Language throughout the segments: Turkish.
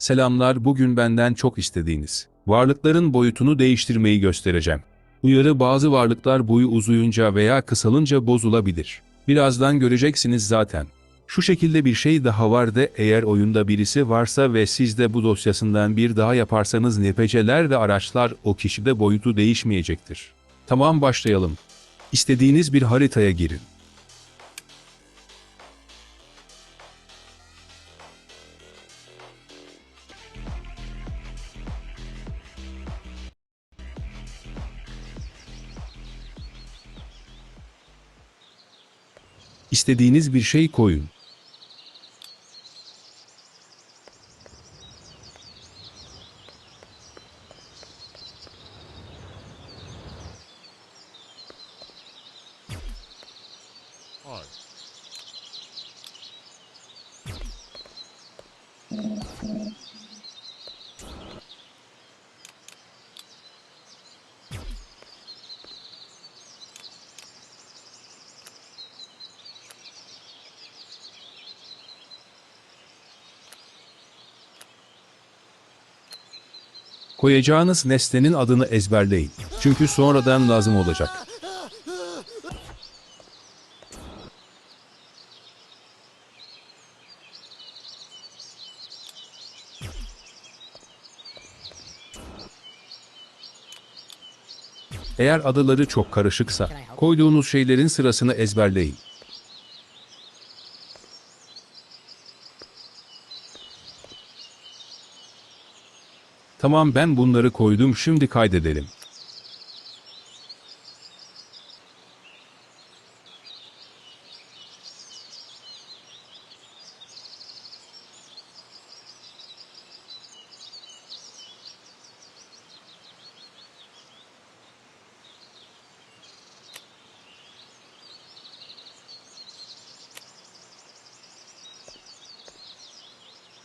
Selamlar bugün benden çok istediğiniz. Varlıkların boyutunu değiştirmeyi göstereceğim. Uyarı bazı varlıklar boyu uzayınca veya kısalınca bozulabilir. Birazdan göreceksiniz zaten. Şu şekilde bir şey daha var da eğer oyunda birisi varsa ve siz de bu dosyasından bir daha yaparsanız NPC'ler ve araçlar o kişide boyutu değişmeyecektir. Tamam başlayalım. İstediğiniz bir haritaya girin. İstediğiniz bir şey koyun. Koyacağınız nesnenin adını ezberleyin. Çünkü sonradan lazım olacak. Eğer adaları çok karışıksa, koyduğunuz şeylerin sırasını ezberleyin. Tamam ben bunları koydum şimdi kaydedelim.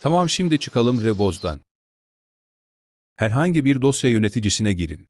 Tamam şimdi çıkalım Reboz'dan. Herhangi bir dosya yöneticisine girin.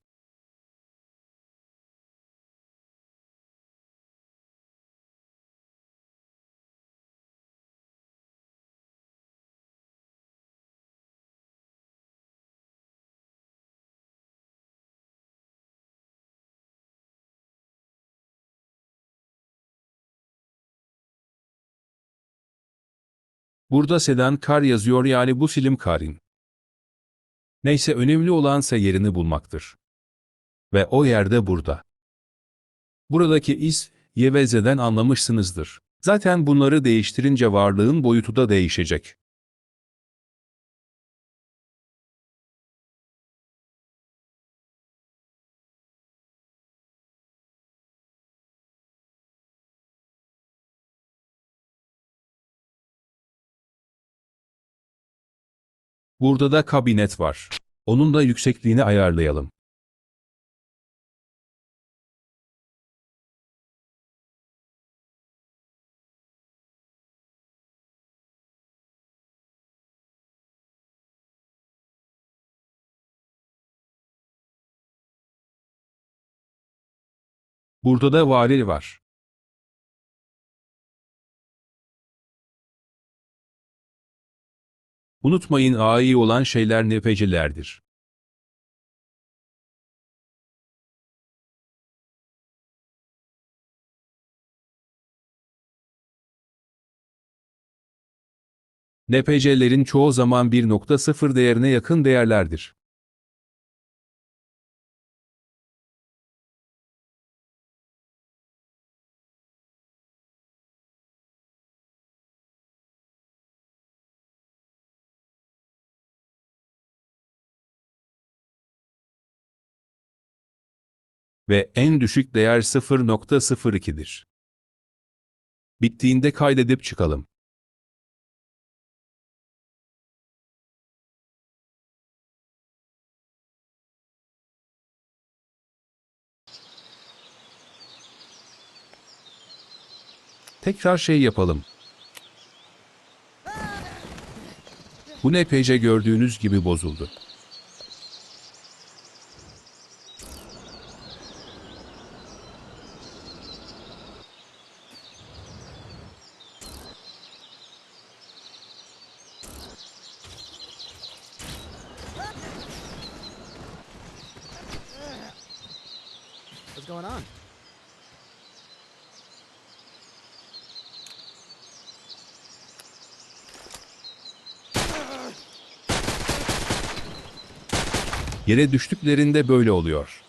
Burada Sedan Kar yazıyor yani bu Silim Karin. Neyse önemli olansa yerini bulmaktır. Ve o yerde burada. Buradaki iz, Yeveze'den anlamışsınızdır. Zaten bunları değiştirince varlığın boyutu da değişecek. Burada da kabinet var. Onun da yüksekliğini ayarlayalım. Burada da vali var. Unutmayın AI olan şeyler nefecilerdir. NPC'lerin çoğu zaman 1.0 değerine yakın değerlerdir. Ve en düşük değer 0.02'dir. Bittiğinde kaydedip çıkalım. Tekrar şey yapalım. Bu NPC gördüğünüz gibi bozuldu. Going on? Yere düştüklerinde böyle oluyor.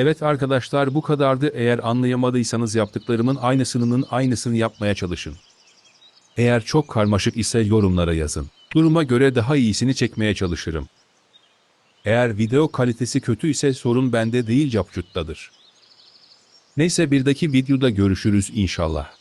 Evet arkadaşlar bu kadardı. Eğer anlayamadıysanız yaptıklarımın aynısının aynısını yapmaya çalışın. Eğer çok karmaşık ise yorumlara yazın. Duruma göre daha iyisini çekmeye çalışırım. Eğer video kalitesi kötü ise sorun bende değil Capcut'tadır. Neyse bir dahaki videoda görüşürüz inşallah.